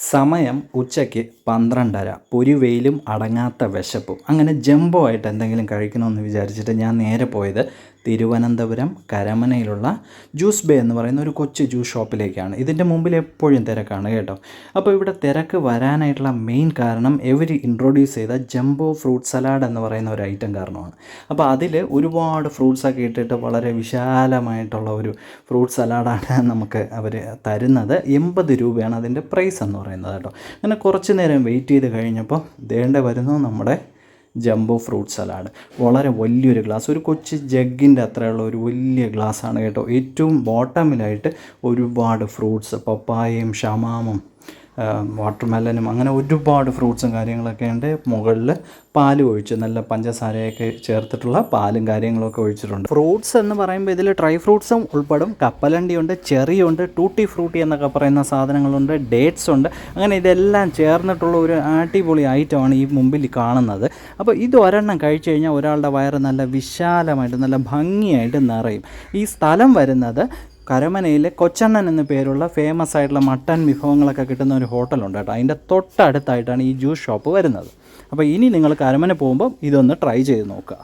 സമയം ഉച്ചയ്ക്ക് പന്ത്രണ്ടര. പൊരി വെയിലും അടങ്ങാത്ത വിശപ്പും. അങ്ങനെ ജംബോ ആയിട്ട് എന്തെങ്കിലും കഴിക്കണമെന്ന് വിചാരിച്ചിട്ട് ഞാൻ നേരെ പോയത് തിരുവനന്തപുരം കരമനയിലുള്ള ജ്യൂസ് ബേ എന്ന് പറയുന്ന ഒരു കൊച്ചു ജ്യൂസ് ഷോപ്പിലേക്കാണ്. ഇതിന്റെ മുമ്പിൽ എപ്പോഴും തിരക്കാണ് കേട്ടോ. അപ്പോൾ ഇവിടെ തിരക്ക് വരാനായിട്ടുള്ള മെയിൻ കാരണം എവർ ഇൻട്രൊഡ്യൂസ് ചെയ്ത ജംബോ ഫ്രൂട്ട് സലാഡ് എന്ന് പറയുന്ന ഒരു ഐറ്റം കാരണമാണ്. അപ്പോൾ അതിൽ ഒരുപാട് ഫ്രൂട്ട്സൊക്കെ ഇട്ടിട്ട് വളരെ വിശാലമായിട്ടുള്ള ഒരു ഫ്രൂട്ട് സലാഡാണ് നമുക്ക് അവർ തരുന്നത്. എൺപത് രൂപയാണ് അതിന്റെ പ്രൈസ് എന്ന് പറയുന്നത്. കേട്ടോ. അങ്ങനെ കുറച്ച് നേരം വെയിറ്റ് ചെയ്ത് കഴിഞ്ഞപ്പോൾ ദേണ്ട വരുന്നു നമ്മുടെ ജംബോ ഫ്രൂട്ട് സലാഡ് വളരെ വലിയൊരു ഗ്ലാസ് ഒരു കൊച്ചു ജഗ്ഗിന്റെ അത്രയുള്ള ഒരു വലിയ ഗ്ലാസ്സാണ് കേട്ടോ. ഏറ്റവും ബോട്ടമിലായിട്ട് ഒരുപാട് ഫ്രൂട്ട്സ് പപ്പായയും ഷമാമും വാട്ടർ മെലനും അങ്ങനെ ഒരുപാട് ഫ്രൂട്ട്സും കാര്യങ്ങളൊക്കെ ഉണ്ട്. മുകളിൽ പാൽ ഒഴിച്ച് നല്ല പഞ്ചസാരയൊക്കെ ചേർത്തിട്ടുള്ള പാലും കാര്യങ്ങളൊക്കെ ഒഴിച്ചിട്ടുണ്ട്. ഫ്രൂട്ട്സ് എന്ന് പറയുമ്പോൾ ഇതിൽ ഡ്രൈ ഫ്രൂട്ട്സും ഉൾപ്പെടും. കപ്പലണ്ടിയുണ്ട് ചെറിയുണ്ട് ടൂട്ടി ഫ്രൂട്ടി എന്നൊക്കെ പറയുന്ന സാധനങ്ങളുണ്ട് ഡേറ്റ്സ് ഉണ്ട്. അങ്ങനെ ഇതെല്ലാം ചേർന്നിട്ടുള്ള ഒരു അടിപൊളി ഐറ്റമാണ് ഈ മുമ്പിൽ കാണുന്നത്. അപ്പോൾ ഇത് ഒരെണ്ണം കഴിച്ചു കഴിഞ്ഞാൽ ഒരാളുടെ വയറ് നല്ല വിശാലമായിട്ട് നല്ല ഭംഗിയായിട്ട് നിറയും. ഈ സ്ഥലം വരുന്നത് കരമനയിലെ കൊച്ചണ്ണൻ എന്ന പേരുള്ള ഫേമസ് ആയിട്ടുള്ള മട്ടൻ വിഭവങ്ങളൊക്കെ കിട്ടുന്ന ഒരു ഹോട്ടലുണ്ട് കേട്ടോ. അതിന്റെ തൊട്ടടുത്തായിട്ടാണ് ഈ ജ്യൂസ് ഷോപ്പ് വരുന്നത്. അപ്പോൾ ഇനി നിങ്ങൾ കരമന പോകുമ്പോൾ ഇതൊന്ന് ട്രൈ ചെയ്ത് നോക്കുക.